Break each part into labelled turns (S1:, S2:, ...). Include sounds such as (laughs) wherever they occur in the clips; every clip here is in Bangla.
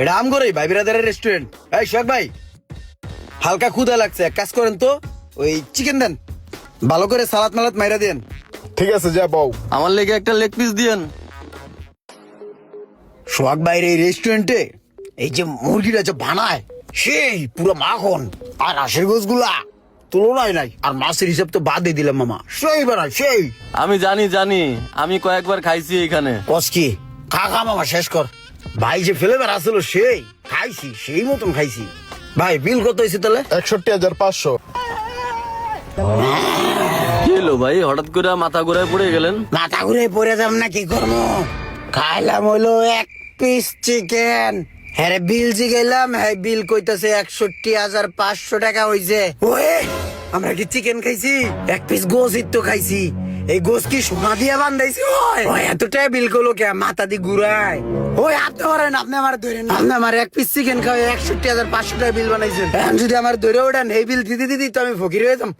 S1: এটা আমগরই ভাই বিরাদারের রেস্টুরেন্ট এই সোহাগ ভাই হালকা ক্ষুদা লাগছে এক কাজ করেন তো ওই চিকেন দেন। ভালো করে সালাদ মালাদ মাইরা দেন।
S2: ঠিক আছে যা বউ
S3: আমার লেগে একটা লেগ পিস দিয়েন।
S1: সোহাগ ভাইয়ের এই রেস্টুরেন্টে এই যে মুরগিটা যে বানায় সেই পুরো মাখন আর আশের গোছগুলা তুলনায় নাই আর মাছের হিসাব তো বাদে দিলাম মামা। সেই বানায় সেই।
S3: আমি জানি জানি আমি কয়েকবার খাইছি এখানে।
S1: কস কি? খা মামা শেষ কর। ভাই যে ফ্লেভার আসলো সেই খাইছি সেই মতন খাইছি। ভাই বিল কত হয়েছে তাহলে?
S2: একষট্টি হাজার পাঁচশো।
S3: কি ভাই হঠাৎ করে মাথা ঘুরায় পড়ে গেলেন?
S1: মাথা ঘুরে পড়ে যাব না কি করব? খাইলাম হইল এক পিস চিকেন হ্যাঁ বিল জিগাইলাম হ্যাঁ বিল কইতাছে একষট্টি হাজার পাঁচশো টাকা হইছে। ওয়ে আমরা কি চিকেন খাইছি? এক পিস গোস তো খাইছি। এই গোস কি সোনা দিয়ে বান্ধাইছি? ওই ওই এতটা বিল করল কে? মাথা দি ঘুরায়। ওই আপনি মারেন আপনি আমার ধরেন আপনি আমার এক পিস চিকেন খাওয়া একষট্টি হাজার পাঁচশো টাকা বিল বানাইছেন। এখন যদি আমার ধরে ওঠান এই বিল দিতে দিতে তো আমি ফকির হয়ে যেতাম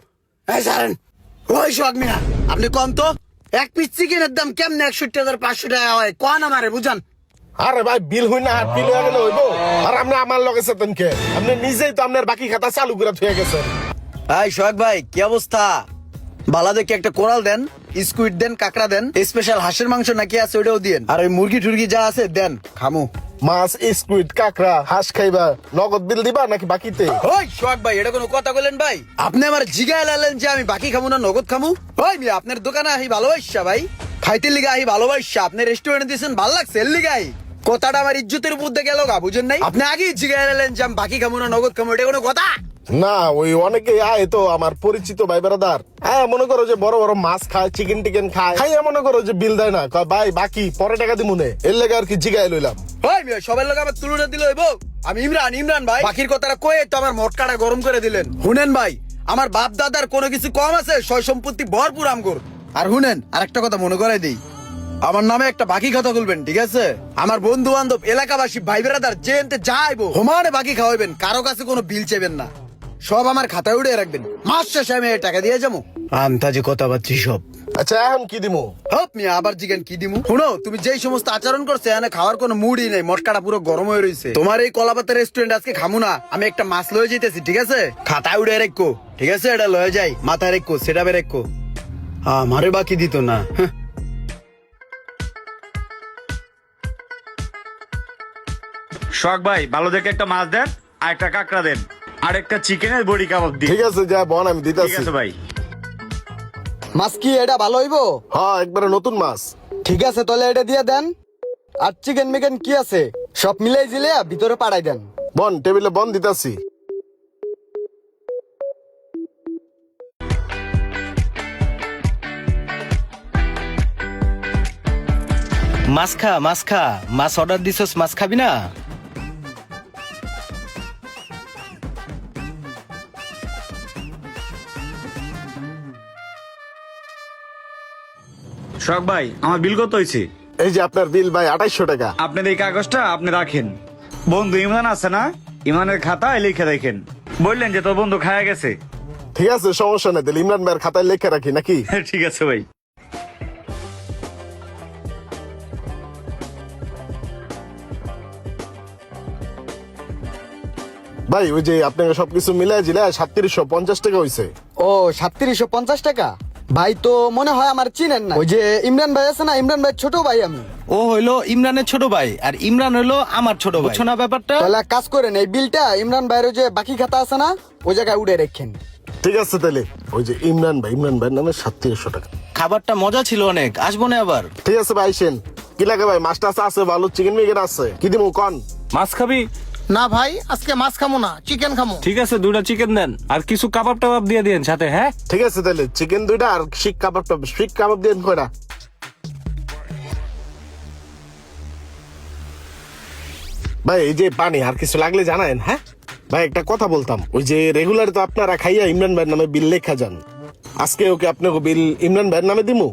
S1: হ্যাঁ সারেন ওই সোহাগ মিয়া আপনি কম তো? এক পিস চিকেনের দাম কেমনে একষট্টি হাজার পাঁচশো টাকা হয়? কন আমারে বুঝান।
S2: আরে ভাই বিল হই না হাত বিল হয়ে গেলে হইব? আর আপনি আমার লগে সেতেন কে? আপনি নিজেই তো আপনার বাকি খাতা চালু করে থুয়ে গেছেন।
S1: এই সোহাগ ভাই কি অবস্থা? বালা দেখে একটা কোরাল দেন স্কুইড দেন কাকড়া দেন স্পেশাল হাঁসের মাংস নাকি আছে ওটাও দিন আর ওই মুরগি টুরগি যা আছে দেন খামু।
S2: মাছ স্কুইড কাঁকড়া হাঁস খাইবা নগদ বিল দিবা নাকি বাকিতে?
S1: ওই সোহাগ ভাই এটা কোনো কথা বলেন ভাই? আপনি আমার জিগায় লালেন যে আমি বাকি খামু না নগদ খামু? ওই মিয়া আপনার দোকানে আহি ভালোবাসা ভাই। খাইতে লিগা আহি ভালোবাসা আপনি রেস্টুরেন্টে দিয়েছেন ভালো লাগছে এর কথাটা আমার ইজ্জতের উপর দিয়ে গেল গা বুঝেন নাই? আপনি আগেই জিগায় লালেন যে আমি বাকি খামু না নগদ খামু এটা কোনো কথা?
S2: না, ওই আয় তো, আমার পরিচিত ভাই বেড়াদার হ্যাঁ মনে করো যে বড় বড় মাছ খায় চিকেন টিকেন খায়। খাইয়া মনে করো যে বিল দেয় না। ভাই, বাকি পরে টাকা এর লেগে আর কি জিগাই লইলাম।
S1: সবার লোক আমার তুলনা দিল আমি ইমরান ইমরান ভাই। কথাটা কয়ে তো আমার মটকাটা গরম করে দিলেন। শুনেন ভাই, আমার বাপ দাদার কোনো কিছু কম আছে? সয় সম্পত্তি ভরপুর আমগর। আর শুনেন আরেকটা কথা মনে করাই দিই। আমার নামে একটা বাকি খাতা খুলবেন, ঠিক আছে? আমার বন্ধু বান্ধব এলাকাবাসী, ভাই বেড়াদার যে যাইবো, হোমানে বাকি খাওয়াবেন কারও কাছে কোনো বিল চেবেন না। সব আমার খাতায় উড়ে রাখবেন। মাস শেষে আমি এই টাকা দিয়ে যাব। আন্তাজে কথা পাচ্ছি সব।
S2: আচ্ছা এখন কি দিমু?
S1: হপ মিয়া আবার জিজ্ঞেন কি দিমু? শুনো তুমি যেই সমস্ত আচরণ করছে এখানে খাওয়ার কোনো মুডই নেই মটকাটা পুরো গরম হয়ে রয়েছে তোমার এই কলাপাতা রেস্টুরেন্ট আজকে খামু না আমি একটা মাছ লয়ে যেতেছি ঠিক আছে? খাতায় উড়ে রেখো ঠিক আছে? এটা লয়ে যাই মাথায় রেখো সেটা বে রেখো। আমারে বাকি দিত না। হ্যাঁ।
S4: শখ ভাই ভালো দেখে একটা মাছ দেন আর একটা কাঁকড়া দেন। আর একটা চিকেনের বড়ি কাবাব দিন।
S2: ঠিক আছে যা বন আমি
S4: ঠিক আছে ভাই।
S5: মাছ কি এটা ভালো হইব?
S2: হ্যাঁ একবারে নতুন মাছ।
S5: ঠিক আছে তাহলে এটা দিয়ে দেন। আর চিকেন মিকেন কি আছে? সব মিলাই জিলে ভিতরে পাড়াই দেন।
S2: বন টেবিলে বন দিতেছি।
S6: মাছ খা মাছ খা। মাছ অর্ডার দিছস মাছ খাবি না?
S4: শখ ভাই আমার বিল কত হয়েছে?
S2: এই যে আপনার বিল ভাই আঠাইশশো টাকা।
S4: আপনার এই কাগজটা আপনি রাখেন। বন্ধু ইমান আছে না? ইমানের খাতায় লিখে দেখেন। বললেন যে তোর বন্ধু খায়া গেছে।
S2: ঠিক আছে সমস্যা নেই তাহলে। ইমরান ভাইয়ের খাতায় লেখা রাখি নাকি? (laughs)
S4: ঠিক আছে ভাই।
S2: ভাই ওই যে আপনাকে সবকিছু মিলাই জিলে সাতত্রিশশো পঞ্চাশ টাকা হয়েছে
S5: ও সাতত্রিশশো পঞ্চাশ টাকা? ভাই তো মনে হয় আমার চিনেন না ওই যে ইমরান ভাই আছে না ইমরান ভাই ছোট ভাই আমি।
S6: ও হইল ইমরানের ছোট ভাই আর ইমরান হইল আমার ছোট ভাই। বুঝছ না ব্যাপারটা?
S5: তাহলে এক কাজ করেন এই বিলটা ইমরান ভাইয়ের ওই যে বাকি খাতা আছে না ওই জায়গায় উড়ে রেখেন।
S2: ঠিক আছে তাহলে ওই যে ইমরান ভাই ইমরান ভাইয়ের নামে সাতত্রিশশো টাকা।
S6: খাবারটা মজা ছিল অনেক আসব না আবার।
S2: ঠিক আছে ভাই সেন কি লাগে ভাই মাছ টাছ আছে ভালো চিকেন মিকেন আছে। কি দিমু কন?
S7: মাছ খাবি?
S8: না ভাই আজকে মাছ খামো না চিকেন খামো।
S7: ঠিক আছে দুটা চিকেন দেন। আর কিছু কাবাব টাবাব দিয়ে দিন সাথে হ্যাঁ?
S2: ঠিক আছে তাহলে চিকেন দুইটা আর শিক কাবাব টাবাব শিক কাবাব দিয়ে কয়টা? ভাই এই যে পানি আর কিছু লাগলে জানায়েন হ্যাঁ? ভাই একটা কথা বলতাম ওই যে রেগুলার তো আপনারা খাইয়া ইমরান ভাইয়ের নামে বিল লেখা যান। আজকে ওকে আপনাকে বিল ইমরান ভাইয়ের নামে দিমু?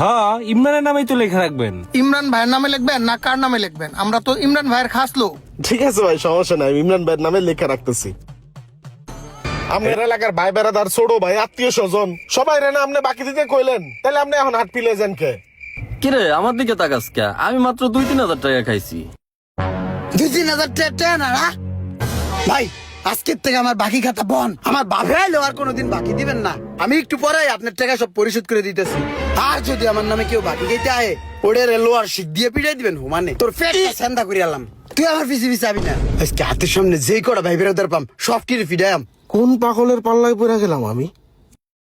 S7: হ্যাঁ ইমরানের নামেই তো লেখা রাখবেন।
S8: ইমরান ভাইয়ের নামে লিখবেন না কার নামে লিখবেন? আমরা তো ইমরান ভাইয়ের খাস লোক।
S2: ঠিক আছে ভাই সমস্যা নাই ইমরান ভাইয়ের নামে লেখা রাখতেছি। আমার এলাকার ভাই বেড়াদার ছোট ভাই আত্মীয় স্বজন সবাই রে না আপনি বাকি দিতে কইলেন। তাহলে আপনি এখন হাট পিলে যান কে?
S3: কিরে আমার দিকে তাকাস কে? আমি মাত্র দুই তিন হাজার টাকা খাইছি।
S1: দুই তিন হাজার টাকা না? ভাই আজকের থেকে আমার বাকি খাতা বন। আমার বাপে আইলেও আর কোনোদিন বাকি দিবেন না। আমি একটু পরে আপনার টাকা সব পরিশোধ করে দিতেছি। আর যদি আমার নামে কেউ বাকি গেতে আয় ওরে লোয়ার শিখ দিয়ে পিটাই দিবেন হুমানে তোর পেট সেন্দা করে আলাম। তুই আমার পিছি পিছি আবি না। আজকে হাতের সামনে যেই কটা ভাই বেরোতে পাম সব কিনে ফিডায়াম
S2: কোন পাগলের পাল্লায় পড়ে গেলাম আমি?